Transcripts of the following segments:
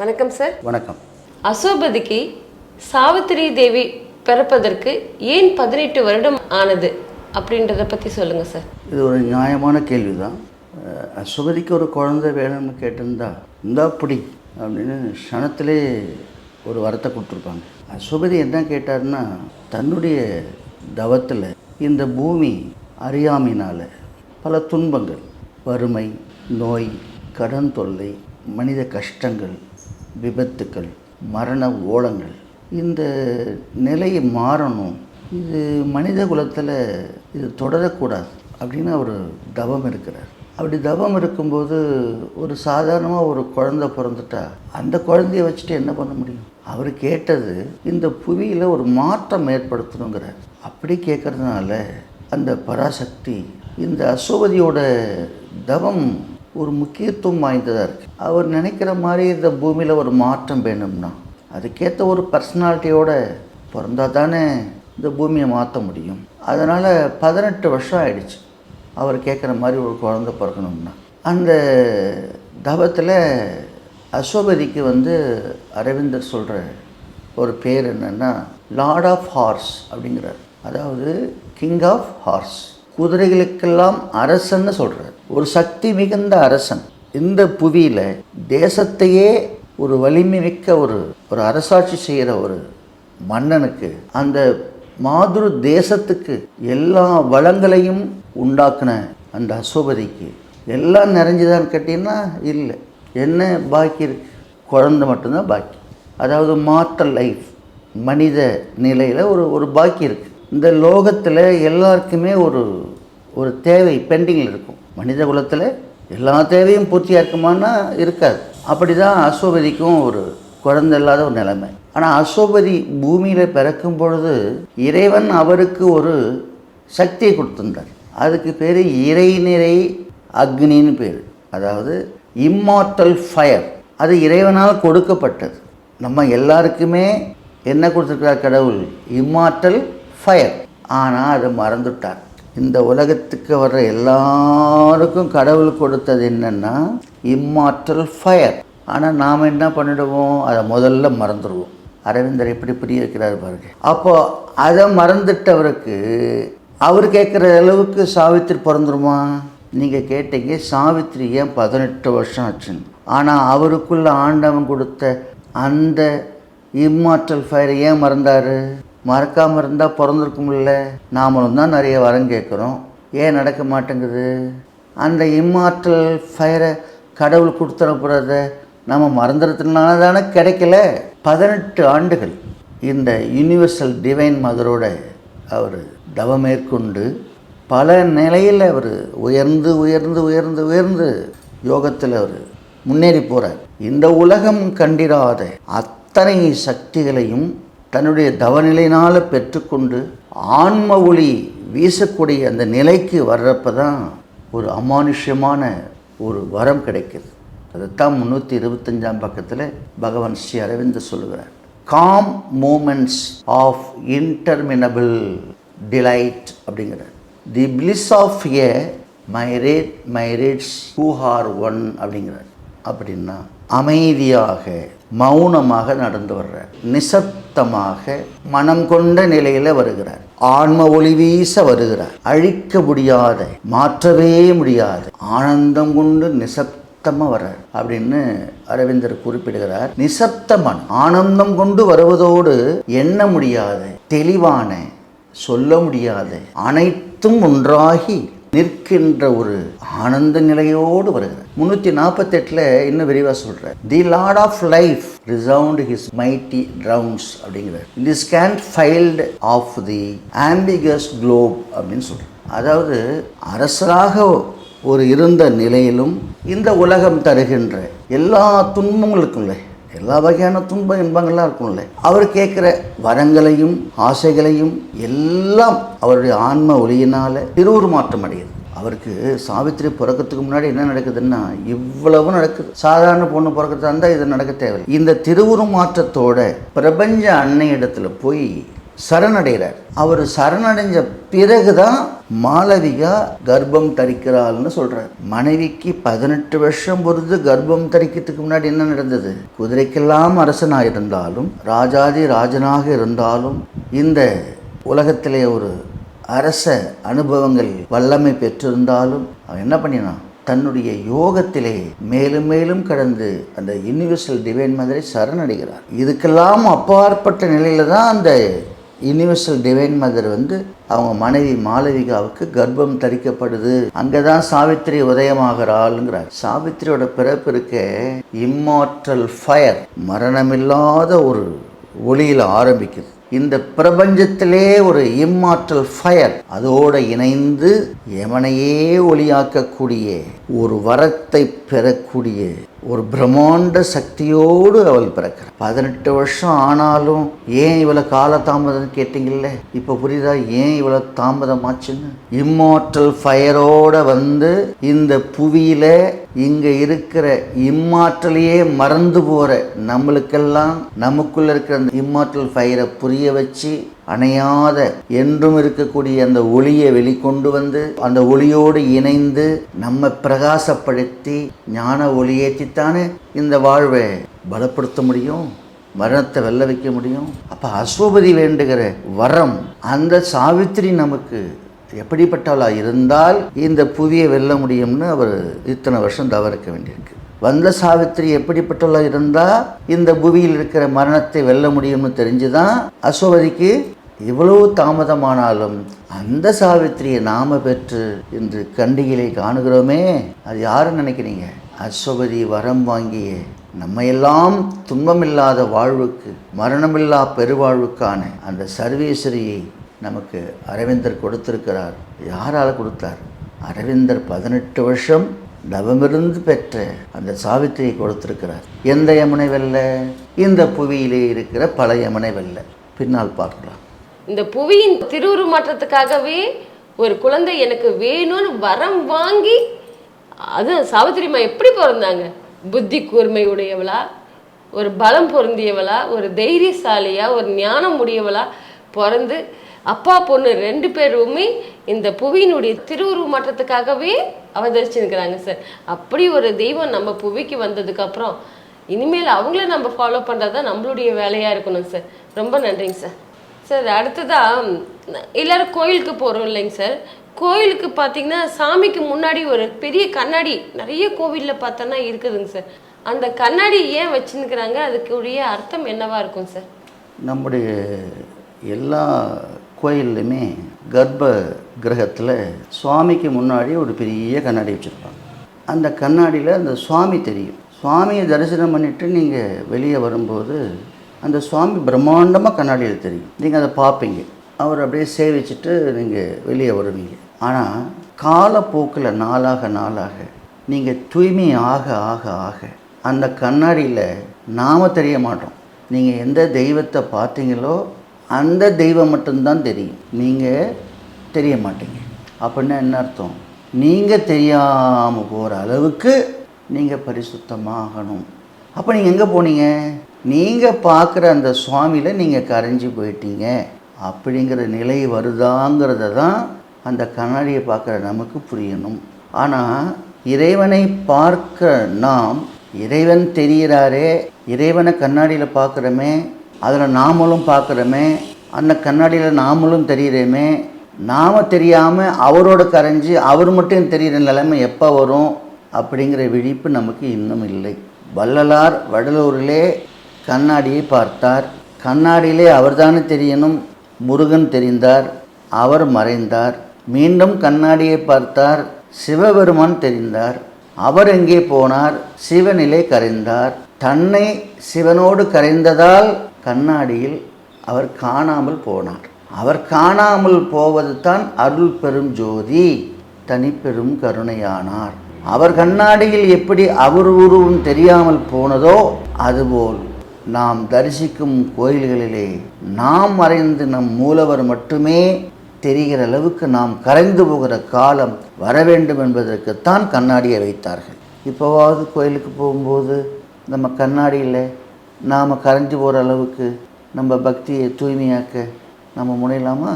வணக்கம் சார் வணக்கம். அசோபதிக்கு சாவித்திரி தேவி பிறப்பதற்கு ஏன் பதினெட்டு வருடம் ஆனது அப்படின்றத பற்றி சொல்லுங்க சார் இது ஒரு நியாயமான கேள்வி தான் சுகதிக்கு ஒரு குழந்தை வேணும்னு கேட்டிருந்தா இந்தா பிடி அப்படின்னு க்ஷணத்திலே ஒரு வரத்தை கொடுத்துருப்பாங்க. அசுபதி என்ன கேட்டார்னா தன்னுடைய தவத்தில் இந்த பூமி அறியாமையினால் பல துன்பங்கள் வறுமை நோய் கடன் தொல்லை மனித கஷ்டங்கள் விபத்துக்கள் மரண ஓலங்கள். இந்த நிலை மாறணும். இது மனித குலத்தில் இது தொடரக்கூடாது அப்படின்னு அவர் தவம் இருக்கிறார். அப்படி தவம் இருக்கும்போது ஒரு சாதாரணமாக ஒரு குழந்தை பிறந்துட்டா அந்த குழந்தைய வச்சுட்டு என்ன பண்ண முடியும்? அவர் கேட்டது இந்த புவியில் ஒரு மாற்றம் ஏற்படுத்தணுங்கிறார். அப்படி கேட்குறதுனால அந்த பராசக்தி இந்த அசோபதியோட தவம் ஒரு முக்கியத்துவம் வாய்ந்ததாக இருக்குது அவர் நினைக்கிற மாதிரி இந்த பூமியில் ஒரு மாற்றம் வேணும்னா அதுக்கேற்ற ஒரு பர்சனாலிட்டியோட பிறந்தா தானே இந்த பூமியை மாற்ற முடியும். அதனால் பதினெட்டு வருஷம் ஆயிடுச்சு அவர் கேட்குற மாதிரி ஒரு குழந்தை பிறக்கணும்னா. அந்த தபத்தில் அசோபதிக்கு வந்து அரவிந்தர் சொல்கிற ஒரு பேர் என்னென்னா லார்ட் ஆஃப் ஹார்ஸ் அப்படிங்கிறார். அதாவது கிங் ஆஃப் ஹார்ஸ் குதிரைகளுக்கெல்லாம் அரசன்னு சொல்கிறார் ஒரு சக்தி மிகுந்த அரசன். இந்த புவியில் தேசத்தையே ஒரு வலிமை மிக்க ஒரு ஒரு அரசாட்சி செய்கிற ஒரு மன்னனுக்கு அந்த மாதுரு தேசத்துக்கு எல்லா வளங்களையும் உண்டாக்குன அந்த அசோபதிக்கு எல்லாம் நிறைஞ்சுதான்னு கேட்டிங்கன்னா இல்லை. என்ன பாக்கி இருக்கு? குழந்தை மட்டும்தான் பாக்கி. அதாவது மாற்ற லைஃப் மனித நிலையில் ஒரு ஒரு பாக்கி இருக்குது இந்த லோகத்தில் எல்லாருக்குமே ஒரு ஒரு தேவை பெண்டிங்கில் இருக்கும். மனித குலத்தில் எல்லா தேவையும் பூர்த்தியாக இருக்குமானா இருக்காது. அப்படி தான் அசோபதிக்கும் ஒரு குழந்தை இல்லாத ஒரு நிலைமை. ஆனால் அசோபதி பூமியில் பிறக்கும் பொழுது இறைவன் அவருக்கு ஒரு சக்தியை கொடுத்துருந்தார். அதுக்கு பேர் இறைநிறை அக்னின்னு பேர். அதாவது இம்மார்டல் ஃபயர் அது இறைவனால் கொடுக்கப்பட்டது. நம்ம எல்லாருக்குமே என்ன கொடுத்துருக்கிறார் கடவுள்? இம்மார்டல் ஃபயர் ஆனால் அதை மறந்துட்டார். இந்த உலகத்துக்கு வர்ற எல்லாருக்கும் கடவுள் கொடுத்தது என்னென்னா இம்மாற்றல் ஃபயர் ஆனால் நாம் என்ன பண்ணிடுவோம்? அதை முதல்ல மறந்துடுவோம். அரவிந்தர் எப்படி புரிய வைக்கிறார் பாருங்க. அப்போது அதை மறந்துட்டவருக்கு அவர் கேட்குற அளவுக்கு சாவித்திரி பிறந்துருமா? நீங்கள் கேட்டீங்க சாவித்திரி ஏன் பதினெட்டு வருஷம் ஆச்சுன்னு. ஆனால் அவருக்குள்ள ஆண்டவன் கொடுத்த அந்த இம்மாற்றல் ஃபயரை ஏன் மறந்தார்? மறக்காமல் இருந்தால் பிறந்திருக்கும்ல நாமளும் தான் நிறைய வரம் கேட்குறோம். ஏன் நடக்க மாட்டேங்குது? அந்த இம்மாற்றல் ஃபயரை கடவுள் கொடுத்துறப்புறத நம்ம மறந்துறதுனால தானே கிடைக்கல? பதினெட்டு ஆண்டுகள் இந்த யூனிவர்சல் டிவைன் மதரோட அவர் தவம் மேற்கொண்டு பல நிலையில் அவர் உயர்ந்து உயர்ந்து உயர்ந்து உயர்ந்து யோகத்தில் அவர் முன்னேறி போகிறார் இந்த உலகம் கண்டிராத அத்தனை சக்திகளையும் தன்னுடைய தவநிலையினால் பெற்றுக்கொண்டு ஆன்ம ஒளி வீசக்கூடிய அந்த நிலைக்கு வர்றப்ப தான் ஒரு அமானுஷ்யமான ஒரு வரம் கிடைக்குது. அதைத்தான் முந்நூற்றி இருபத்தஞ்சாம் பக்கத்தில் பகவான் ஸ்ரீ அரவிந்த் சொல்லுகிறார். Calm moments of interminable delight அப்படிங்கிறார். The bliss of a myriad myriads who are one அப்படிங்கிறார். அப்படின்னா அமைதியாக மௌனமாக நடந்து வர்றார். நிசப்தமாக மனம் கொண்ட நிலையில் வருகிறார். ஆன்ம ஒளி வீச வருகிறார். அழிக்க முடியாத மாற்றவே முடியாத ஆனந்தம் கொண்டு நிசப்தமாக வர்றார் அப்படின்னு அரவிந்தர் குறிப்பிடுகிறார். நிசப்தமன் ஆனந்தம் கொண்டு வருவதோடு எண்ண முடியாத தெளிவான சொல்ல முடியாத அனைத்தும் ஒன்றாகி நிற்கின்ற ஒரு ஆனந்த நிலையோடு வருகிறார். முன்னூற்றி நாற்பத்தெட்டில் இன்னும் விரிவாக சொல்கிறேன் the lord of life resound his mighty rounds அப்படிங்கிறார். The scanned field of the ambiguous globe அப்படின்னு சொல்கிறார் அதாவது அரசராக ஒரு இருந்த நிலையிலும் இந்த உலகம் தருகின்ற எல்லா துன்பங்களுக்குள்ள எல்லா வகையான துன்ப இன்பங்கள்லாம் இருக்கும்ல அவர் கேட்குற வரங்களையும் ஆசைகளையும் எல்லாம் அவருடைய ஆன்ம ஒளியினால் திருவுருமாற்றம் அடையுது. அவருக்கு சாவித்திரி பிறக்கிறதுக்கு முன்னாடி என்ன நடக்குதுன்னா இவ்வளவு நடக்குது. சாதாரண பொண்ணு பிறக்கிறதா இருந்தால் இது நடக்க தேவையில்லை. இந்த திருவுருமாற்றத்தோட பிரபஞ்ச அன்னை போய் சரணடைகிறார். அவர் சரணடைஞ்ச பிறகுதான் மாளவிகா கர்ப்பம் தரிக்கிறாள்னு சொல்றார். மனைவிக்கு பதினெட்டு வருஷம் பொறுத்து கர்ப்பம் தரிக்கிறதுக்கு முன்னாடி என்ன நடந்தது? குதிரைக்கெல்லாம் அரசனாக இருந்தாலும் ராஜாதி ராஜனாக இருந்தாலும் இந்த உலகத்திலே ஒரு அரச அனுபவங்கள் வல்லமை பெற்றிருந்தாலும் அவன் என்ன பண்ணினான்? தன்னுடைய யோகத்திலே மேலும் மேலும் கடந்து அந்த யூனிவர்சல் டிவைன் மதரை சரணடைகிறார். இதுக்கெல்லாம் அப்பாற்பட்ட நிலையில தான் அந்த யூனிவர்சல் டிவைன் மதர் வந்து அவங்க மனைவி மாளவிகாவுக்கு கர்ப்பம் தரிக்கப்படுது. அங்கே தான் சாவித்திரி உதயமாகிறாள்ங்கிறார். சாவித்திரியோட பிறப்பு இருக்க இம்மார்டல் ஃபயர் மரணமில்லாத ஒரு ஒளியில் ஆரம்பிக்குது. இந்த பிரபஞ்சத்திலே ஒரு இம்மார்டல் ஃபயர் அதோடு இணைந்து எமனையே ஒளியாக்கக்கூடிய ஒரு வரத்தை பெறக்கூடிய ஒரு பிரம்மாண்ட சக்தியோடு அவள் பிறக்கிறாள். பதினெட்டு வருஷம் ஆனாலும் ஏன் இவ்வளோ கால தாமதம்னு கேட்டிங்கல்ல? இப்போ புரியுதா ஏன் இவ்வளோ தாமதமாச்சுன்னு? இம்மார்டல் ஃபயரோட வந்து இந்த புவியில் இங்கே இருக்கிற இம்மாற்றலையே மறந்து போகிற நம்மளுக்கெல்லாம் நமக்குள்ளே இருக்கிற அந்த இம்மாற்றல் ஃபயரை புரிய வச்சு அணையாத என்றும் இருக்கக்கூடிய அந்த ஒளியை வெளிக்கொண்டு வந்து அந்த ஒளியோடு இணைந்து நம்ம பிரகாசப்படுத்தி ஞான ஒளியேற்றித்தானே இந்த வாழ்வை பலப்படுத்த முடியும் மரணத்தை வெல்ல வைக்க முடியும். அப்போ அஸ்வபதி வேண்டுகிற வரம் அந்த சாவித்திரி நமக்கு எப்படிப்பட்டவளாக இருந்தால் இந்த புவியை வெல்ல முடியும்னு அவர் இத்தனை வருஷம் தவறுக்க வேண்டியிருக்கு. வந்த சாவித்திரி எப்படிப்பட்டவளாக இருந்தால் இந்த புவியில் இருக்கிற மரணத்தை வெல்ல முடியும்னு தெரிஞ்சுதான் அஸ்வபதிக்கு இவ்வளவு தாமதமானாலும் அந்த சாவித்திரியை நாம பெற்று இன்று கண்டிகளை காணுகிறோமே. அது யாருன்னு நினைக்கிறீங்க? அஸ்வபதி வரம் வாங்கிய நம்மையெல்லாம் துன்பமில்லாத வாழ்வுக்கு மரணமில்லா பெருவாழ்வுக்கான அந்த சர்வேஸ்வரியை நமக்கு அரவிந்தர் கொடுத்திருக்கிறார். யாரால் கொடுத்தார்? அரவிந்தர் பதினெட்டு வருஷம் தவமிருந்து பெற்ற அந்த சாவித்திரியை கொடுத்திருக்கிறார். எந்த யமுனை வெல்ல இந்த புவியிலே இருக்கிற பல யமுனை வெல்ல பின்னால் பார்க்கலாம். இந்த புவியின் திருவுருமாற்றத்துக்காகவே ஒரு குழந்தை எனக்கு வேணும்னு வரம் வாங்கி அது சாவித்திரிமா எப்படி பிறந்தாங்க? புத்தி கூர்மை உடையவளா ஒரு பலம் பொருந்தியவளா? ஒரு தைரியசாலியா? ஒரு ஞானம் உடையவளா? பிறந்து அப்பா பொண்ணு ரெண்டு பேருமே இந்த புவியினுடைய திருவுருவ மாற்றத்துக்காகவே அவதரிச்சிருக்கிறாங்க சார். அப்படி ஒரு தெய்வம் நம்ம புவிக்கு வந்ததுக்கு அப்புறம் இனிமேல் அவங்கள நம்ம ஃபாலோ பண்ணுறது தான் நம்மளுடைய வேலையாக இருக்கணும் சார். ரொம்ப நன்றிங்க சார். சார் அடுத்ததா ந- எல்லாரும் கோயிலுக்கு போகிறோம் இல்லைங்க சார். கோயிலுக்கு பார்த்தீங்கன்னா சாமிக்கு முன்னாடி ஒரு பெரிய கண்ணாடி நிறைய கோவிலில் பார்த்தோன்னா இருக்குதுங்க சார். அந்த கண்ணாடி ஏன் வச்சுருக்கிறாங்க அதுக்குரிய அர்த்தம் என்னவா இருக்கும் சார்? நம்முடைய எல்லா கோயில்லையுமே கர்ப்ப கிரகத்தில் சுவாமிக்கு முன்னாடி ஒரு பெரிய கண்ணாடி வச்சுருப்பாங்க. அந்த கண்ணாடியில் அந்த சுவாமி தெரியும். சுவாமியை தரிசனம் பண்ணிவிட்டு நீங்கள் வெளியே வரும்போது அந்த சுவாமி பிரம்மாண்டமாக கண்ணாடியில் தெரியும் நீங்கள் அதை பார்ப்பீங்க. அவர் அப்படியே சேவிச்சுட்டு நீங்கள் வெளியே வருவீங்க. ஆனால் காலப்போக்கில் நாளாக நாளாக நீங்கள் தூய்மை ஆக ஆக ஆக அந்த கண்ணாடியில் நாம் தெரிய மாட்டோம். நீங்கள் எந்த தெய்வத்தை பார்த்தீங்களோ அந்த தெய்வம் மட்டும்தான் தெரியும். நீங்கள் தெரிய மாட்டீங்க. அப்படின்னா என்ன அர்த்தம்? நீங்கள் தெரியாமல் போகிற அளவுக்கு நீங்கள் பரிசுத்தமாகணும். அப்போ நீங்கள் எங்கே போனீங்க? நீங்கள் பார்க்குற அந்த சுவாமியில் நீங்கள் கரைஞ்சி போயிட்டீங்க. அப்படிங்கிற நிலை வருதாங்கிறத தான் அந்த கண்ணாடியை பார்க்குற நமக்கு புரியணும். ஆனால் இறைவனை பார்க்க நாம் இறைவன் தெரிகிறாரே இறைவனை கண்ணாடியில் பார்க்குறோமே அதில் நாமளும் பார்க்குறோமே அந்த கண்ணாடியில் நாமளும் தெரிகிறோமே நாம் தெரியாமல் அவரோட கரைஞ்சி அவர் மட்டும் தெரிகிற நிலைமை எப்போ வரும்? அப்படிங்கிற விழிப்பு நமக்கு இன்னும் இல்லை. வள்ளலார் வடலூரிலே கண்ணாடியை பார்த்தார். கண்ணாடியிலே அவர்தானே தெரியணும்? முருகன் தெரிந்தார். அவர் மறைந்தார். மீண்டும் கண்ணாடியை பார்த்தார். சிவபெருமான் தெரிந்தார். அவர் எங்கே போனார்? சிவனிலே கரைந்தார். தன்னை சிவனோடு கரைந்ததால் கண்ணாடியில் அவர் காணாமல் போனார். அவர் காணாமல் போவது தான் அருள் பெரும் ஜோதி தனிப்பெரும் கருணையானார். அவர் கண்ணாடியில் எப்படி அவர் உருவம் தெரியாமல் போனதோ அதுபோல் நாம் தரிசிக்கும் கோயில்களிலே நாம் மறைந்து நம் மூலவர் மட்டுமே தெரிகிற அளவுக்கு நாம் கரைந்து போகிற காலம் வர வேண்டும் என்பதற்குத்தான் கண்ணாடியை வைத்தார்கள். இப்போவாவது கோயிலுக்கு போகும்போது நம்ம கண்ணாடியில் நாம் கரைஞ்சு போகிற அளவுக்கு நம்ம பக்தியை தூய்மையாக்க நம்ம முனையலாமா?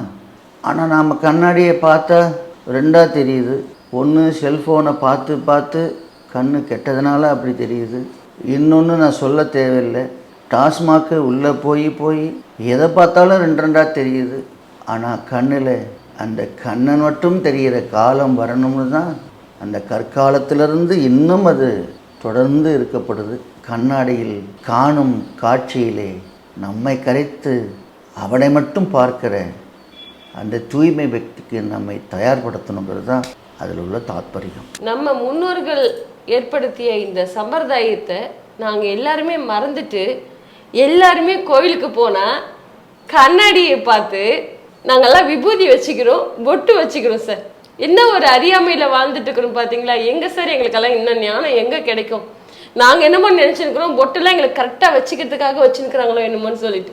ஆனால் நாம் கண்ணாடியை பார்த்தா ரெண்டாக தெரியுது. ஒன்று செல்ஃபோனை பார்த்து பார்த்து கண்ணு கெட்டதுனால அப்படி தெரியுது. இன்னொன்று நான் சொல்ல தேவையில்லை. டாஸ்மாக்கு உள்ளே போய் போய் எதை பார்த்தாலும் ரெண்டு ரெண்டாக தெரியுது. ஆனால் கண்ணில் அந்த கண்ணன் மட்டும் தெரிகிற காலம் வரணும்னு தான் அந்த கற்காலத்திலிருந்து இன்னும் அது தொடர்ந்து இருக்கப்படுது கண்ணாடியில் காணும் காட்சியிலே நம்மை கரைத்து அவனை மட்டும் பார்க்கிற அந்த தூய்மை வக்திக்கு நம்மை தயார்படுத்தணுங்கிறது தான் அதில் உள்ள தாத்பரியம். நம்ம முன்னோர்கள் ஏற்படுத்திய இந்த சம்பிரதாயத்தை நாங்கள் எல்லாருமே மறந்துட்டு எல்லாருமே கோயிலுக்கு போனால் கண்ணாடியை பார்த்து நாங்கெல்லாம் விபூதி வச்சுக்கிறோம் பொட்டு வச்சுக்கிறோம் சார் என்ன ஒரு அறியாமையில் வாழ்ந்துட்டு இருக்கிறோம் பார்த்தீங்களா எங்கே சார் எங்களுக்கெல்லாம் இன்னும் ஞானம் எங்கே கிடைக்கும்? நாங்கள் என்னமோ நினச்சிருக்கிறோம் பொட்டெல்லாம் எங்களுக்கு கரெக்டாக வச்சுக்கிறதுக்காக வச்சுருக்கிறாங்களோ என்னமோன்னு சொல்லிட்டு.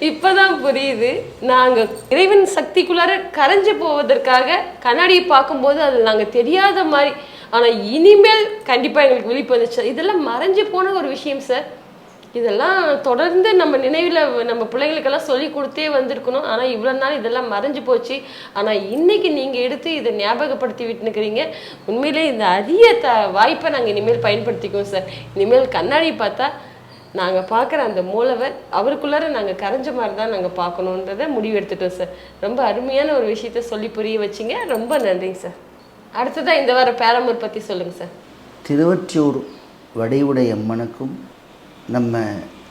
இப்பதான் புரியுது. நாங்க இறைவன் சக்திக்குள்ளார கரைஞ்சு போவதற்காக கண்ணாடியை பார்க்கும்போது அது நாங்க தெரியாத மாதிரி. ஆனா இனிமேல் கண்டிப்பா எங்களுக்கு விழிப்பு வந்துச்சு இதெல்லாம் மறைஞ்சு போன ஒரு விஷயம் சார் இதெல்லாம் தொடர்ந்து நம்ம நினைவில் நம்ம பிள்ளைங்களுக்கெல்லாம் சொல்லி கொடுத்தே வந்திருக்கணும். ஆனால் இவ்வளோ நாள் இதெல்லாம் மறைஞ்சு போச்சு. ஆனால் இன்னைக்கு நீங்கள் எடுத்து இதை ஞாபகப்படுத்தி விட்டுனுக்கிறீங்க. உண்மையிலே இந்த அரிய த வாய்ப்பை நாங்கள் இனிமேல் பயன்படுத்திக்குவோம் சார். இனிமேல் கண்ணாடி பார்த்தா நாங்கள் பார்க்குற அந்த மூலவர் அவருக்குள்ளார நாங்கள் கரைஞ்ச மாதிரி தான் நாங்கள் பார்க்கணுன்றத முடிவு எடுத்துட்டோம் சார். ரொம்ப அருமையான ஒரு விஷயத்த சொல்லி புரிய வச்சிங்க. ரொம்ப நன்றிங்க சார். அடுத்ததாக இந்த வாரம் பேரமூர் பற்றி சொல்லுங்கள் சார். திருவற்றியூர் வடிவுடை அம்மனுக்கும் நம்ம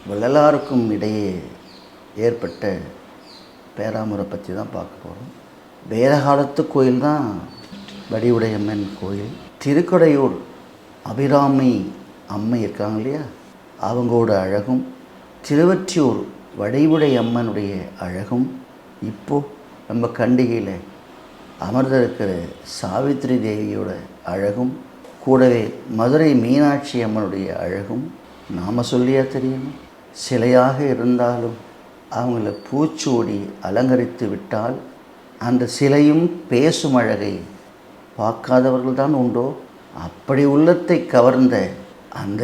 வள்ளலாருக்கும் இடையே ஏற்பட்ட பேராமுறை பற்றி தான் பார்க்க போகிறோம் வேத காலத்து கோயில் தான் வடிவுடையம்மன் கோயில். திருக்கடையூர் அபிராமி அம்மை இருக்காங்க இல்லையா? அவங்களோட அழகும் திருவற்றியூர் வடிவுடை அம்மனுடைய அழகும் இப்போது நம்ம கண்டிகையில் அமர்ந்திருக்கிற சாவித்திரி தேவியோட அழகும் கூடவே மதுரை மீனாட்சி அம்மனுடைய அழகும் நாம் சொல்லியா தெரியும்? சிலையாக இருந்தாலும் அவங்கள பூச்சோடி அலங்கரித்து விட்டால் அந்த சிலையும் பேசும் அழகை பார்க்காதவர்கள் தான் உண்டோ? அப்படி உள்ளத்தை கவர்ந்த அந்த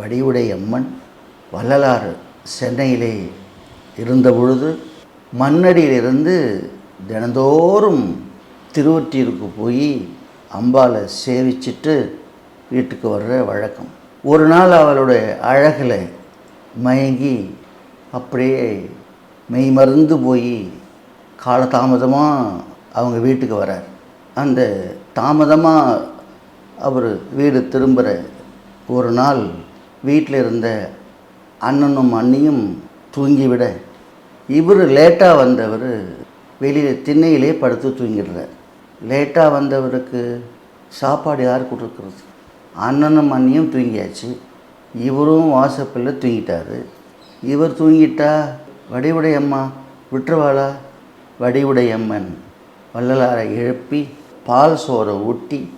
வடிவுடை அம்மன் வள்ளலார் சென்னையிலே இருந்த பொழுது மண்ணடியிலிருந்து தினந்தோறும் திருவொற்றியூருக்கு போய் அம்பாவை சேவிச்சிட்டு வீட்டுக்கு வர்ற வழக்கம். ஒரு நாள் அவளுடைய அழகில் மயங்கி அப்படியே மெய் மறந்து போய் காலதாமதமாக அவங்க வீட்டுக்கு வரார். அந்த தாமதமாக அவர் வீடு திரும்புகிற ஒரு நாள் வீட்டில் இருந்த அண்ணனும் அண்ணியும் தூங்கிவிட இவர் லேட்டாக வந்தவர் வெளியில் திண்ணையிலே படுத்து தூங்கிடுறார். லேட்டாக வந்தவருக்கு சாப்பாடு யார் கொடுக்குறது? அண்ணனும் அண்ணியும் தூங்கியாச்சு. இவரும் வாசப்பில் தூங்கிட்டார். இவர் தூங்கிட்டா வடிவுடை அம்மா விட்டுருவாளா? வடிவுடையம்மன். வள்ளலாரை எழுப்பி பால் சோறை ஊட்டி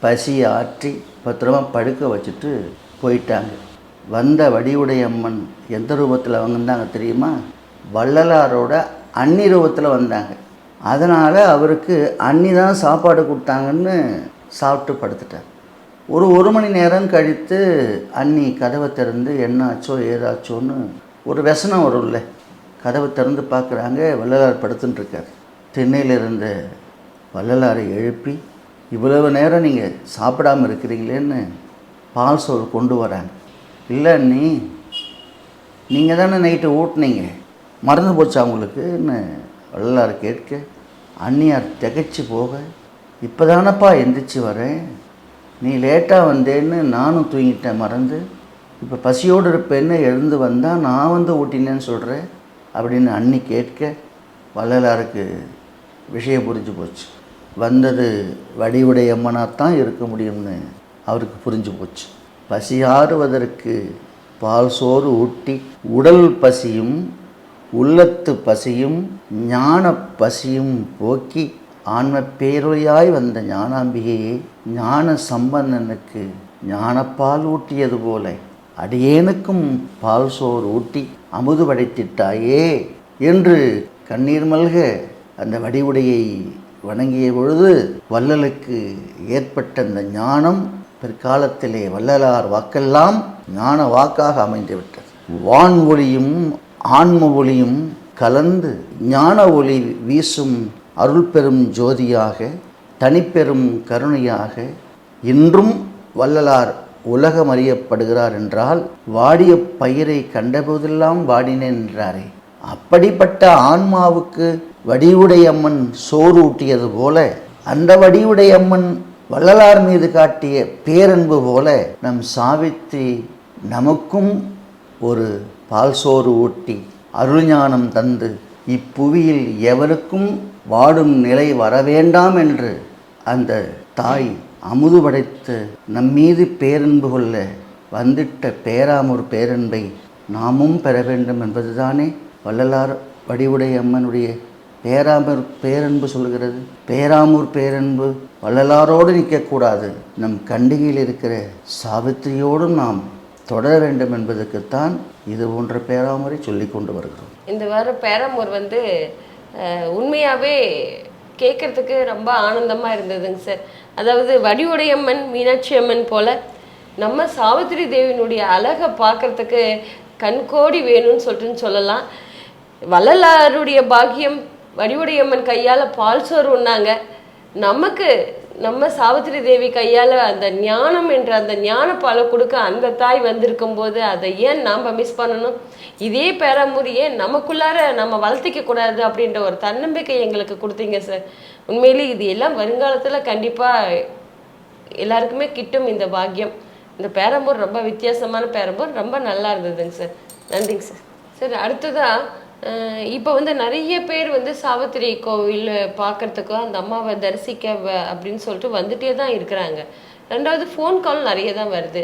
பசியை ஆற்றி பத்திரமா படுக்க வச்சுட்டு போயிட்டாங்க. வந்த வடிவுடையம்மன் எந்த ரூபத்தில் வந்தாங்க தெரியுமா? வள்ளலாரோட அன்னி ரூபத்தில் வந்தாங்க. அதனால் அவருக்கு அன்னி தான் சாப்பாடு கொடுத்தாங்கன்னு சாப்பிட்டு படுத்துட்டார். ஒரு ஒரு மணி நேரம் கழித்து அன்னி கதவை திறந்து என்ன ஆச்சோ ஏதாச்சோன்னு ஒரு व्यசனம் வரும்ல. கதவை திறந்து பார்க்குறாங்க வள்ளலார் படுத்துட்டுருக்கார் திண்ணையில் இருந்த வள்ளலாரை எழுப்பி இவ்வளவு நேரம் நீங்கள் சாப்பிடாம இருக்கிறீங்களேன்னு பால் சோறு கொண்டு வராங்க. இல்லை அண்ணி நீங்கள் தானே நைட்டு ஊட்டினீங்க. மறந்து போச்சா உங்களுக்குன்னு வள்ளலார் கேட்க அண்ணியார் திகைச்சு போக இப்போ தானப்பா எந்திரிச்சு வரேன். நீ லேட்டாக வந்தேன்னு நானும் தூங்கிட்டேன் மறந்து. இப்போ பசியோடு இருப்பேன்னு எழுந்து வந்தால் நான் வந்து ஊட்டினேன்னு சொல்கிறேன் அப்படின்னு அண்ணி கேட்க வள்ளலாருக்கு விஷயம் புரிஞ்சு போச்சு. வந்தது வடிவடை அம்மனாக தான் இருக்க முடியும்னு அவருக்கு புரிஞ்சு போச்சு. பசியாறுவதற்கு பால் சோறு ஊட்டி உடல் பசியும் உள்ளத்து பசியும் ஞான பசியும் போக்கி ஆன்ம பேரொழியாய் வந்த ஞானாம்பிகையே ஞான சம்பந்தனுக்கு ஞானப்பால் ஊட்டியது போல அடியேனுக்கும் பால் சோறு ஊட்டி அமுது படைத்திட்டாயே என்று கண்ணீர் மல்க அந்த வடிவுடையை வணங்கிய பொழுது வள்ளலுக்கு ஏற்பட்ட அந்த ஞானம் பிற்காலத்திலே வள்ளலார் வாக்கெல்லாம் ஞான வாக்காக அமைந்துவிட்டது வான் ஒளியும் ஆன்ம ஒளியும் கலந்து ஞான ஒளி வீசும் அருள் பெரும் ஜோதியாக தனிப்பெரும் கருணையாக இன்றும் வள்ளலார் உலகம் அறியப்படுகிறார் என்றால் வாடிய பயிரை கண்டபோதெல்லாம் வாடினேன் என்றாரே. அப்படிப்பட்ட ஆன்மாவுக்கு வடிவுடையம்மன் சோறு ஊட்டியது போல அந்த வடிவுடையம்மன் வள்ளலார் மீது காட்டிய பேரன்பு போல நம் சாவித்ரி நமக்கும் ஒரு பால் சோறு ஊட்டி அருள்ஞானம் தந்து இப்புவியில் எவருக்கும் வாடும் நிலை வரவேண்டாம் என்று அந்த தாய் அமுது படைத்து நம்மீது பேரன்பு கொள்ள வந்திட்ட பேராமூர் பேரன்பை நாமும் பெற வேண்டும் என்பதுதானே வள்ளலார் வடிவுடைய அம்மனுடைய பேராமூர் பேரன்பு சொல்கிறது. பேராமூர் பேரன்பு வள்ளலாரோடு நிற்கக்கூடாது. நம் கண்டிகையில் இருக்கிற சாவித்திரியோடும் நாம் தொடர வேண்டும் என்பதற்குத்தான் இது போன்ற பேராமரை சொல்லி கொண்டு வருகிறோம். இந்த வாரம் பேராமூர் வந்து உண்மையாகவே கேட்கறதுக்கு ரொம்ப ஆனந்தமாக இருந்ததுங்க சார். அதாவது வடிவுடையம்மன் மீனாட்சி அம்மன் போல நம்ம சாவித்திரி தேவியினுடைய அழகை பார்க்கறதுக்கு கண்கோடி வேணும்னு சொல்லிட்டுன்னு சொல்லலாம். வள்ளலாருடைய பாக்கியம் வடிவுடையம்மன் கையால் பால் சோறு உண்ணாங்க. நமக்கு நம்ம சாவித்திரி தேவி கையால அந்த ஞானம் என்ற அந்த ஞான பாலை கொடுக்க அந்த தாய் வந்திருக்கும் போது அதை ஏன் நாம மிஸ் பண்ணணும்? இதே பேராமூர் நமக்குள்ளார நம்ம வளர்த்திக்க கூடாது அப்படின்ற ஒரு தன்னம்பிக்கை எங்களுக்கு கொடுத்தீங்க சார் உண்மையிலே இது எல்லாம் வருங்காலத்துல கண்டிப்பா எல்லாருக்குமே கிட்டும் இந்த பாக்கியம். இந்த பேரம்பூர் ரொம்ப வித்தியாசமான பேரம்பூர். ரொம்ப நல்லா இருந்ததுங்க சார் நன்றிங்க சார் சார் அடுத்ததாக இப்போ வந்து நிறைய பேர் வந்து சாவித்திரி கோவில் பார்க்கறதுக்கோ அந்த அம்மாவை தரிசிக்க அப்படின்னு சொல்லிட்டு வந்துட்டே தான் இருக்கிறாங்க. ரெண்டாவது ஃபோன் கால் நிறைய தான் வருது.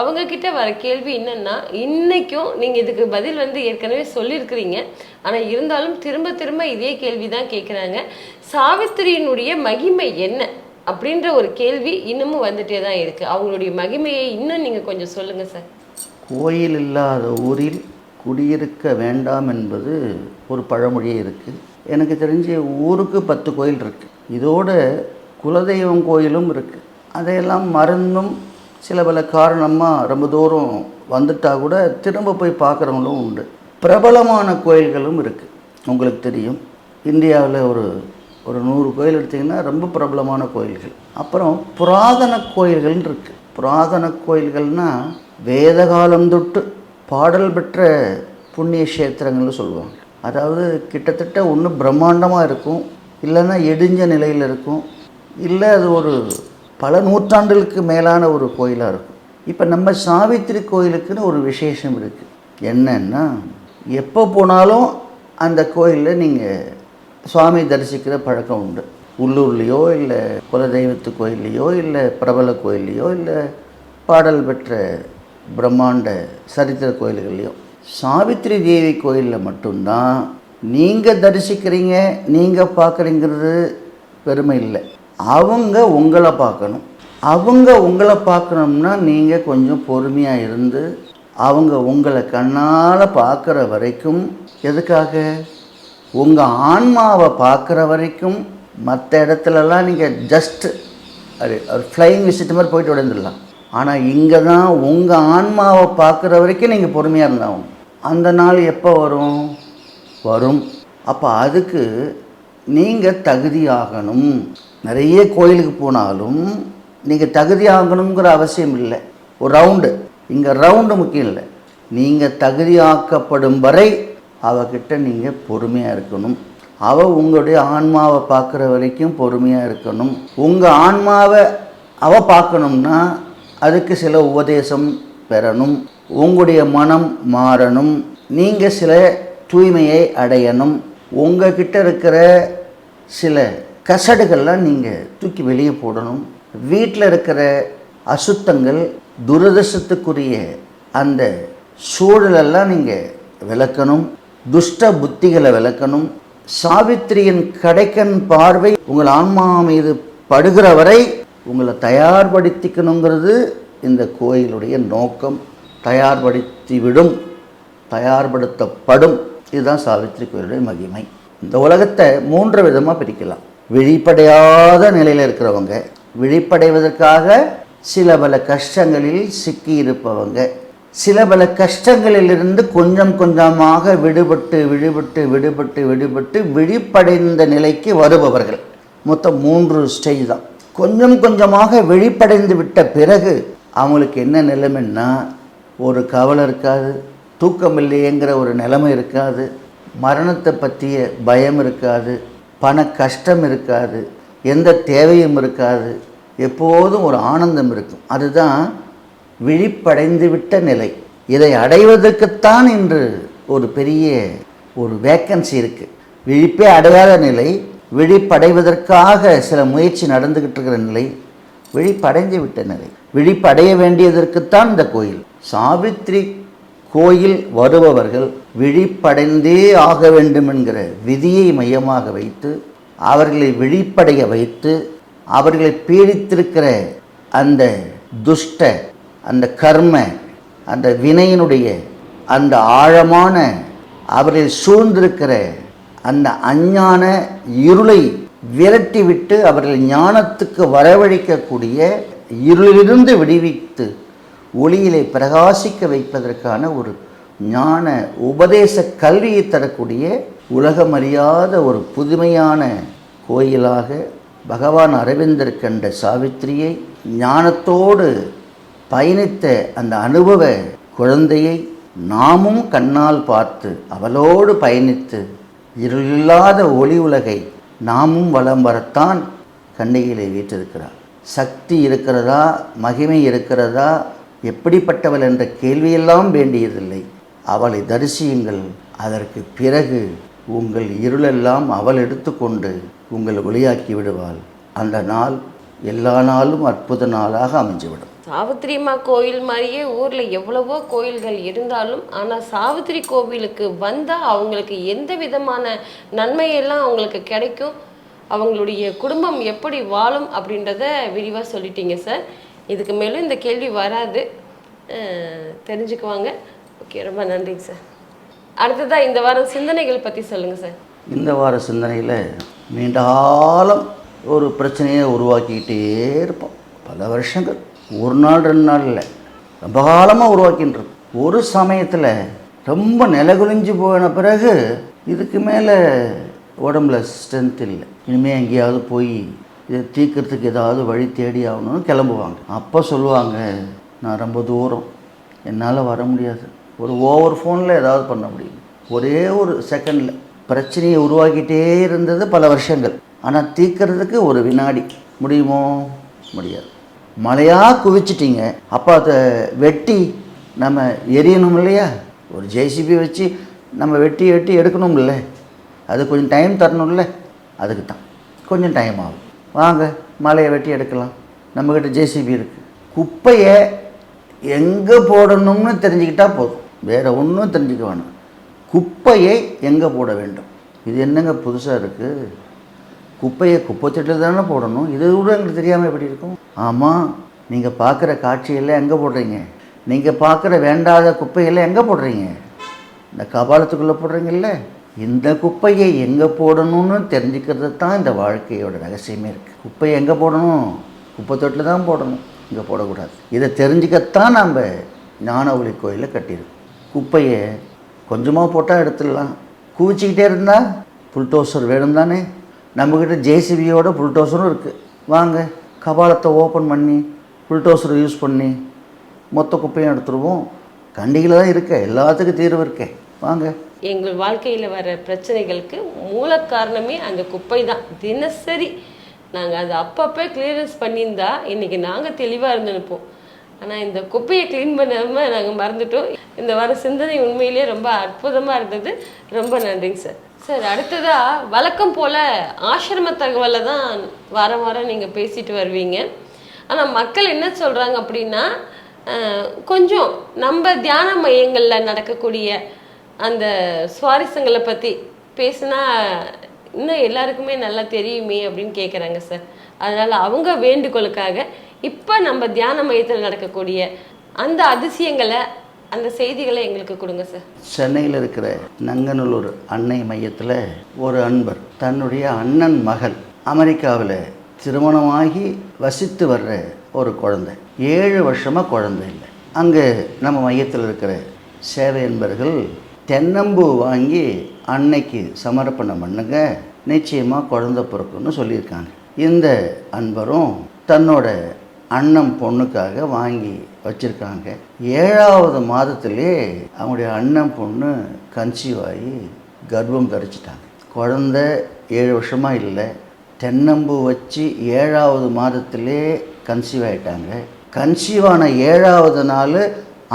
அவங்க கிட்ட வர கேள்வி என்னன்னா இன்னைக்கும் நீங்க இதுக்கு பதில் வந்து ஏற்கனவே சொல்லியிருக்கிறீங்க. ஆனா இருந்தாலும் திரும்ப திரும்ப இதே கேள்வி தான் கேட்குறாங்க சாவித்திரியினுடைய மகிமை என்ன? அப்படின்ற ஒரு கேள்வி இன்னமும் வந்துட்டே தான் இருக்கு. அவங்களுடைய மகிமையை இன்னும் நீங்க கொஞ்சம் சொல்லுங்க சார். கோயில் இல்லாத ஊரில் குடியிருக்க வேண்டாம் என்பது ஒரு பழமொழியே இருக்குது எனக்கு தெரிஞ்சு ஊருக்கு பத்து கோயில் இருக்குது இதோட குலதெய்வம் கோயிலும் இருக்குது அதையெல்லாம் மறந்தும் சில பல காரணமாக ரொம்ப தூரம் வந்துட்டால் கூட திரும்ப போய் பார்க்குறவங்களும் உண்டு. பிரபலமான கோயில்களும் இருக்குது உங்களுக்கு தெரியும். இந்தியாவில் ஒரு ஒரு நூறு கோயில் எடுத்திங்கன்னா ரொம்ப பிரபலமான கோயில்கள். அப்புறம் புராதன கோயில்கள்னு இருக்குது புராதன கோயில்கள்னால் வேத காலம் தொட்டு பாடல் பெற்ற புண்ணிய கஷேத்திரங்கள்னு சொல்லுவாங்க அதாவது கிட்டத்தட்ட ஒன்று பிரம்மாண்டமாக இருக்கும் இல்லைன்னா எடிஞ்ச நிலையில் இருக்கும் இல்லை அது ஒரு பல நூற்றாண்டுகளுக்கு மேலான ஒரு கோயிலாக இருக்கும். இப்போ நம்ம சாவித்திரி கோயிலுக்குன்னு ஒரு விசேஷம் இருக்குது என்னன்னா எப்போ போனாலும் அந்த கோயிலில் நீங்கள் சுவாமி தரிசிக்கிற பழக்கம் உண்டு. உள்ளூர்லேயோ இல்லை குலதெய்வத்து கோயில்லையோ இல்லை பிரபல கோயில்லையோ இல்லை பாடல் பெற்ற பிரம்மாண்ட சரித்திர கோயில்கள்லையும். சாவித்திரி தேவி கோயிலில் மட்டும்தான் நீங்கள் தரிசிக்கிறீங்க நீங்கள் பார்க்குறீங்கிறது பெருமை இல்லை. அவங்க உங்களை பார்க்கணும். அவங்க உங்களை பார்க்கணும்னா நீங்கள் கொஞ்சம் பொறுமையாக இருந்து அவங்க உங்களை கண்ணால் பார்க்குற வரைக்கும் எதுக்காக? உங்கள் ஆன்மாவை பார்க்குற வரைக்கும் மற்ற இடத்துலலாம் நீங்கள் ஜஸ்ட் அது ஒரு ஃப்ளைங் விசிட் மாதிரி போயிட்டு உடைந்துடலாம் ஆனால் இங்கே தான் உங்கள் ஆன்மாவை பார்க்குற வரைக்கும் நீங்கள் பொறுமையாக இருந்தாகும் அந்த நாள் எப்போ வரும்? வரும். அப்போ அதுக்கு நீங்கள் தகுதியாகணும். நிறைய கோயிலுக்கு போனாலும் நீங்கள் தகுதியாகணுங்கிற அவசியம் இல்லை. ஒரு ரவுண்டு. இங்கே ரவுண்டு முக்கியம் இல்லை. நீங்கள் தகுதியாக்கப்படும் வரை அவகிட்ட நீங்கள் பொறுமையாக இருக்கணும். அவ உங்களுடைய ஆன்மாவை பார்க்குற வரைக்கும் பொறுமையாக இருக்கணும். உங்கள் ஆன்மாவை அவ பார்க்கணும்னா அதுக்கு சில உபதேசம் பெறணும். உங்களுடைய மனம் மாறணும். நீங்கள் சில தூய்மையை அடையணும். உங்ககிட்ட இருக்கிற சில கசடுகள்லாம் நீங்கள் தூக்கி வெளியே போடணும். வீட்டில் இருக்கிற அசுத்தங்கள் துரதிர்ஷ்டத்துக்குரிய அந்த சூழலெல்லாம் நீங்கள் விளக்கணும். துஷ்ட புத்திகளை விளக்கணும். சாவித்திரியின் கடைக்கன் பார்வை உங்கள் ஆன்மா மீது படுகிற வரை உங்களை தயார்படுத்திக்கணுங்கிறது இந்த கோயிலுடைய நோக்கம். தயார்படுத்திவிடும் தயார்படுத்தப்படும். இதுதான் சாவித்திரி கோயிலுடைய மகிமை. இந்த உலகத்தை மூன்று விதமாக பிரிக்கலாம். விழிப்படையாத நிலையில் இருக்கிறவங்க விழிப்படைவதற்காக சில பல கஷ்டங்களில் சிக்கி இருப்பவங்க சில பல கஷ்டங்களிலிருந்து கொஞ்சம் கொஞ்சமாக விடுபட்டு விடுபட்டு விடுபட்டு விடுபட்டு விழிப்படைந்த நிலைக்கு வருபவர்கள். மொத்தம் மூன்று ஸ்டேஜ் தான். கொஞ்சம் கொஞ்சமாக விழிப்படைந்து விட்ட பிறகு அவங்களுக்கு என்ன நிலைமைன்னா ஒரு கவலை இருக்காது தூக்கம் இல்லையேங்கிற ஒரு நிலைமை இருக்காது மரணத்தை பற்றிய பயம் இருக்காது பண கஷ்டம் இருக்காது எந்த தேவையும் இருக்காது எப்போதும் ஒரு ஆனந்தம் இருக்கும். அதுதான் விழிப்படைந்து விட்ட நிலை. இதை அடைவதற்குத்தான் இன்று ஒரு பெரிய ஒரு வேக்கன்சி இருக்குது விழிப்பே அடையாத நிலை. விழிப்படைவதற்காக சில முயற்சி நடந்துக்கிட்டு இருக்கிற நிலை விழிப்படைந்து விட்ட நிலை. விழிப்படைய வேண்டியதற்குத்தான் இந்த கோயில். சாவித்ரி கோயில் வருபவர்கள் விழிப்படைந்தே ஆக வேண்டும் என்கிற விதியை மையமாக வைத்து அவர்களை விழிப்படைய வைத்து அவர்களை பீடித்திருக்கிற அந்த துஷ்ட அந்த கர்ம அந்த வினையினுடைய அந்த ஆழமான அவர்களை சூழ்ந்திருக்கிற அந்த அஞ்ஞான இருளை விரட்டிவிட்டு அவர்கள் ஞானத்துக்கு வரவழைக்கக்கூடிய இருளிலிருந்து விடுவித்து ஒளியிலே பிரகாசிக்க வைப்பதற்கான ஒரு ஞான உபதேச கல்வியை தரக்கூடிய உலகமறியாத ஒரு புதுமையான கோயிலாக பகவான் அரவிந்தர் கண்ட சாவித்திரியை ஞானத்தோடு பயணித்த அந்த அனுபவ குழந்தையை நாமும் கண்ணால் பார்த்து அவளோடு பயணித்து இருளில்லாத ஒளி உலகை நாமும் வலம் வரத்தான் கண்ணையிலே வீற்றிருக்கிறார். சக்தி இருக்கிறதா? மகிமை இருக்கிறதா? எப்படிப்பட்டவள் என்ற கேள்வியெல்லாம் வேண்டியதில்லை. அவளை தரிசியுங்கள். அதற்கு பிறகு உங்கள் இருளெல்லாம் அவள் எடுத்துக்கொண்டு உங்கள் ஒளியாக்கி விடுவாள். அந்த நாள் எல்லா நாளும் அற்புத நாளாக அமைஞ்சுவிடும் சாவித்திரி அம்மா கோயில் மாதிரியே ஊரில் எவ்வளவோ கோயில்கள் இருந்தாலும் ஆனால் சாவித்திரி கோவிலுக்கு வந்தால் அவங்களுக்கு எந்த விதமான நன்மையெல்லாம் அவங்களுக்கு கிடைக்கும்? அவங்களுடைய குடும்பம் எப்படி வாழும் அப்படின்றத விரிவாக சொல்லிட்டீங்க சார் இதுக்கு மேலும் இந்த கேள்வி வராது. தெரிஞ்சுக்குவாங்க. ஓகே ரொம்ப நன்றிங்க சார் அடுத்ததாக இந்த வாரம் சிந்தனைகள் பற்றி சொல்லுங்கள் சார் இந்த வார சிந்தனையில் நீண்டாலம் ஒரு பிரச்சனையை உருவாக்கிக்கிட்டே இருப்போம். பல வருஷங்கள். ஒரு நாள் ரெண்டு நாள் இல்லை. ரொம்ப காலமாக உருவாக்கின்றது. ஒரு சமயத்தில் ரொம்ப நிலகுலிஞ்சு போன பிறகு இதுக்கு மேலே உடம்புல ஸ்ட்ரென்த் இல்லை. இனிமேல் எங்கேயாவது போய் இதை தீக்கிறதுக்கு ஏதாவது வழி தேடி ஆகணும்னு கிளம்புவாங்க. அப்போ சொல்லுவாங்க நான் ரொம்ப தூரம். என்னால் வர முடியாது. ஒரு ஓவர் ஃபோனில் ஏதாவது பண்ண முடியும். ஒரே ஒரு செகண்டில் பிரச்சனையை உருவாக்கிட்டே இருந்தது பல வருஷங்கள். ஆனால் தீக்கிறதுக்கு ஒரு வினாடி. முடியுமோ? முடியாது. மலையாக குவிச்சிட்டிங்க. அப்போ அதை வெட்டி நம்ம எரியணும் இல்லையா? ஒரு ஜேசிபி வச்சு நம்ம வெட்டி வெட்டி எடுக்கணும்ல அது கொஞ்சம் டைம் தரணும்ல அதுக்கு தான். கொஞ்சம் டைம் ஆகும். வாங்க மலையை வெட்டி எடுக்கலாம். நம்மக்கிட்ட ஜேசிபி இருக்குது குப்பையை எங்கே போடணும்னு தெரிஞ்சுக்கிட்டால் போதும். வேறு ஒன்றும் தெரிஞ்சுக்க வேணும். குப்பையை எங்கே போட வேண்டும்? இது என்னங்க புதுசாக இருக்குது குப்பையை குப்பைச்சட்டில் தானே போடணும்? இது கூட எங்களுக்கு தெரியாமல் எப்படி இருக்கும்? ஆமாம் நீங்கள் பார்க்குற காட்சியெல்லாம் எங்கே போடுறீங்க? நீங்கள் பார்க்குற வேண்டாத குப்பையெல்லாம் எங்கே போடுறீங்க? இந்த கபாலத்துக்குள்ளே போடுறீங்கல்ல? இந்த குப்பையை எங்கே போடணும்னு தெரிஞ்சுக்கிறது தான் இந்த வாழ்க்கையோட ரகசியமே இருக்குது குப்பையை எங்கே போடணும்? குப்பை தொட்டில் தான் போடணும். இங்கே போடக்கூடாது. இதை தெரிஞ்சுக்கத்தான் நம்ம ஞான ஒளி கோயிலில் கட்டியிருக்கோம். குப்பையை கொஞ்சமாக போட்டால் எடுத்துடலாம். குவிச்சிக்கிட்டே இருந்தால் புல்டோசர் வேணும் தானே நம்மக்கிட்ட ஜேசிபியோட புல்டோசரும் இருக்குது வாங்க கபாலத்தை ஓப்பன் பண்ணி புல்டோசரை யூஸ் பண்ணி மொத்த குப்பையும் எடுத்துருவோம். கண்டிகளை தான் இருக்க எல்லாத்துக்கும் தீர்வு இருக்கே. வாங்க. எங்கள் வாழ்க்கையில் வர பிரச்சனைகளுக்கு மூல காரணமே அந்த குப்பை தான். தினசரி நாங்கள் அதை அப்பப்போ கிளியரன்ஸ் பண்ணியிருந்தா இன்னைக்கு நாங்கள் தெளிவாக இருந்திருப்போம். ஆனால் இந்த குப்பையை க்ளீன் பண்ணாமல் நாங்கள் மறந்துட்டோம். இந்த வர சிந்தனை உண்மையிலேயே ரொம்ப அற்புதமாக இருந்தது. ரொம்ப நன்றிங்க சார். சார் அடுத்ததா வழக்கம் போல் ஆசிரம தகவலை தான் வாரம் வாரம் நீங்கள் பேசிட்டு வருவீங்க. ஆனால் மக்கள் என்ன சொல்கிறாங்க அப்படின்னா கொஞ்சம் நம்ம தியான மையங்களில் நடக்கக்கூடிய அந்த சுவாரஸ்யங்களை பற்றி பேசுனா இன்னும் எல்லாருக்குமே நல்லா தெரியுமே அப்படின்னு கேட்குறாங்க சார். அதனால் அவங்க வேண்டுகோளுக்காக இப்போ நம்ம தியான மையத்தில் நடக்கக்கூடிய அந்த அதிசயங்களை அந்த செய்திகளை எங்களுக்கு கொடுங்க சார் சென்னையில் இருக்கிற நங்கநல்லூர் அன்னை மையத்தில் ஒரு அன்பர் தன்னுடைய அண்ணன் மகள் அமெரிக்காவில் திருமணமாகி வசித்து வர்ற ஒரு குழந்தை. ஏழு வருஷமாக குழந்தை இல்லை. அங்கே நம்ம மையத்தில் இருக்கிற சேவை என்பர்கள் தென்னம்பூ வாங்கி அன்னைக்கு சமர்ப்பணம் பண்ணுங்க. நிச்சயமாக குழந்தை பிறக்கும்னு சொல்லியிருக்காங்க. இந்த அன்பரும் தன்னோட அண்ணன் பொண்ணுக்காக வாங்கி வச்சுருக்காங்க. ஏழாவது மாதத்திலே அவங்களுடைய அண்ணன் பொண்ணு கன்சீவ் ஆகி கர்ப்பம் தரிச்சிட்டாங்க. குழந்தை ஏழு வருஷமாக இல்லை. தென்னம்பு வச்சு ஏழாவது மாதத்திலே கன்சீவ் ஆயிட்டாங்க. கன்சீவ் ஆன ஏழாவது நாள்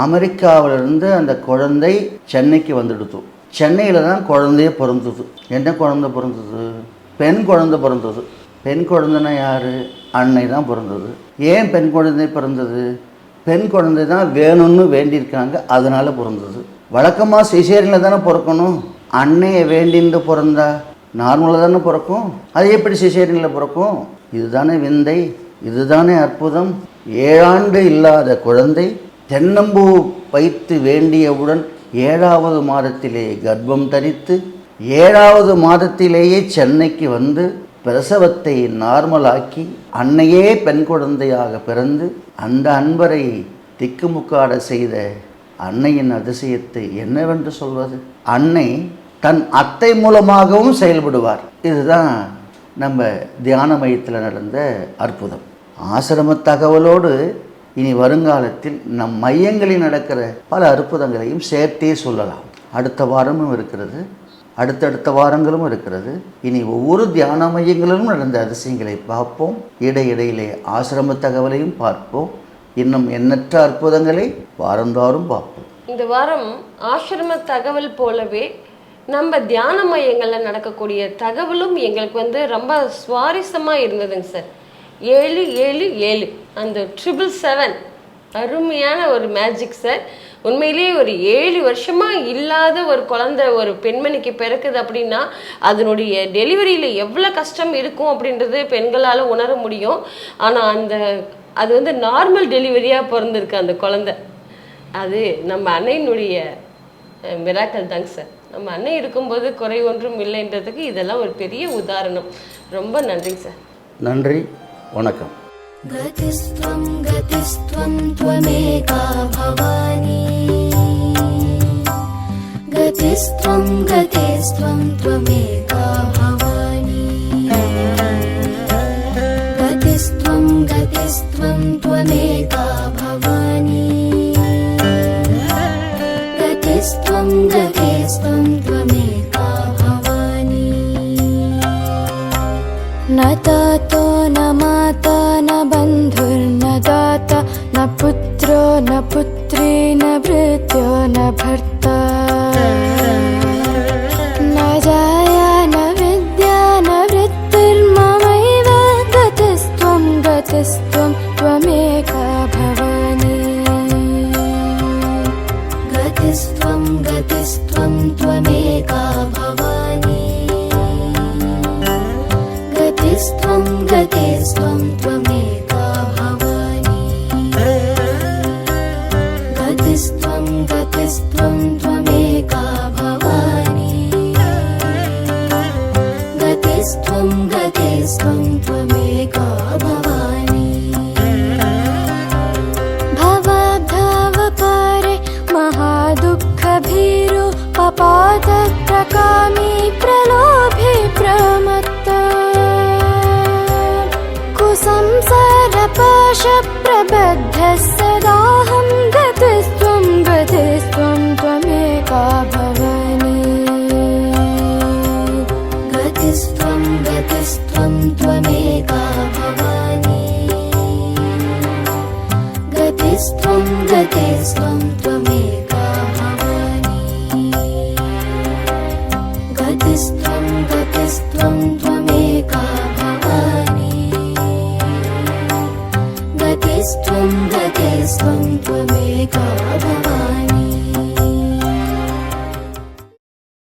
அமெரிக்காவிலிருந்து அந்த குழந்தை சென்னைக்கு வந்துடுத்து சென்னையில் தான் குழந்தையே பிறந்தது. என்ன குழந்தை பிறந்தது? பெண் குழந்தை பிறந்தது. பெண் குழந்தைன்னா யார்? அன்னை தான் பிறந்தது. ஏன் பெண் குழந்தை பிறந்தது? பெண் குழந்தை தான் வேணும்னு வேண்டியிருக்காங்க அதனால் பிறந்தது. வழக்கமாக சிசேரியனில் தானே பிறக்கணும்? அன்னையை வேண்டின்னு பிறந்தா நார்மலாக தானே பிறக்கும்? அது எப்படி சிசேரியனில் பிறக்கும்? இதுதானே விந்தை இதுதானே அற்புதம். ஏழாண்டு இல்லாத குழந்தை தென்னம்பூ வைத்து வேண்டியவுடன் ஏழாவது மாதத்திலே கர்ப்பம் தரித்து ஏழாவது மாதத்திலேயே சென்னைக்கு வந்து பிரசவத்தை நார்மலாக்கி அன்னையே பெண் குழந்தையாக பிறந்து அந்த அன்பரை திக்குமுக்காட செய்த அன்னையின் அதிசயத்தை என்னவென்று சொல்வது? அன்னை தன் அத்தை மூலமாகவும் செயல்படுவார். இதுதான் நம்ம தியான மையத்தில் நடந்த அற்புதம். ஆசிரம தகவலோடு இனி வருங்காலத்தில் நம் மையங்களில் நடக்கிற பல அற்புதங்களையும் சேர்த்தே சொல்லலாம். அடுத்த வாரமும் இருக்கிறது. அடுத்தடுத்த வாரங்களும் இருக்கிறது. இனி ஒவ்வொரு தியான மையங்களிலும் நடந்த அதிசயங்களை பார்ப்போம். இடையிடையிலே ஆசிரம தகவலையும் பார்ப்போம். இன்னும் எண்ணற்ற அற்புதங்களை வாரந்தோறும் பார்ப்போம். இந்த வாரம் ஆசிரம தகவல் போலவே நம்ம தியான மையங்களில் நடக்கக்கூடிய தகவலும் எங்களுக்கு வந்து ரொம்ப சுவாரஸ்யமாக இருந்ததுங்க சார். ஏழு ஏழு ஏழு. அந்த ட்ரிபிள் செவன் அருமையான ஒரு மேஜிக் சார் உண்மையிலேயே ஒரு ஏழு வருஷமா இல்லாத ஒரு குழந்தை ஒரு பெண்மணிக்கு பிறக்குது அப்படின்னா அதனுடைய டெலிவரியில் எவ்வளோ கஷ்டம் இருக்கும் அப்படின்றது பெண்களால் உணர முடியும். ஆனால் அந்த அது வந்து நார்மல் டெலிவரியாக பிறந்திருக்கு அந்த குழந்தை. அது நம்ம அன்னையினுடைய மிராக்கல் தாங்க சார் நம்ம அன்னை இருக்கும்போது குறை ஒன்றும் இல்லைன்றதுக்கு இதெல்லாம் ஒரு பெரிய உதாரணம். ரொம்ப நன்றிங்க சார் நன்றி. வணக்கம். गतिस्त्वं गतिस्त्वं त्वमेका भवानी। गतिस्त्वं गतिस्त्वं त्वमेका भवानी। गतिस्त्वं गतिस्त्वं त्वमेका भवानी। गतिस्त्वं गतिस्त्वं त्वमेका भवानी। न त्वमेका भवानी भवभावपारे महादुःखभीरु पपातप्रकामी प्रलोभे प्रमत्ता। कुसंसारपाशप्रबद्धः सदाहं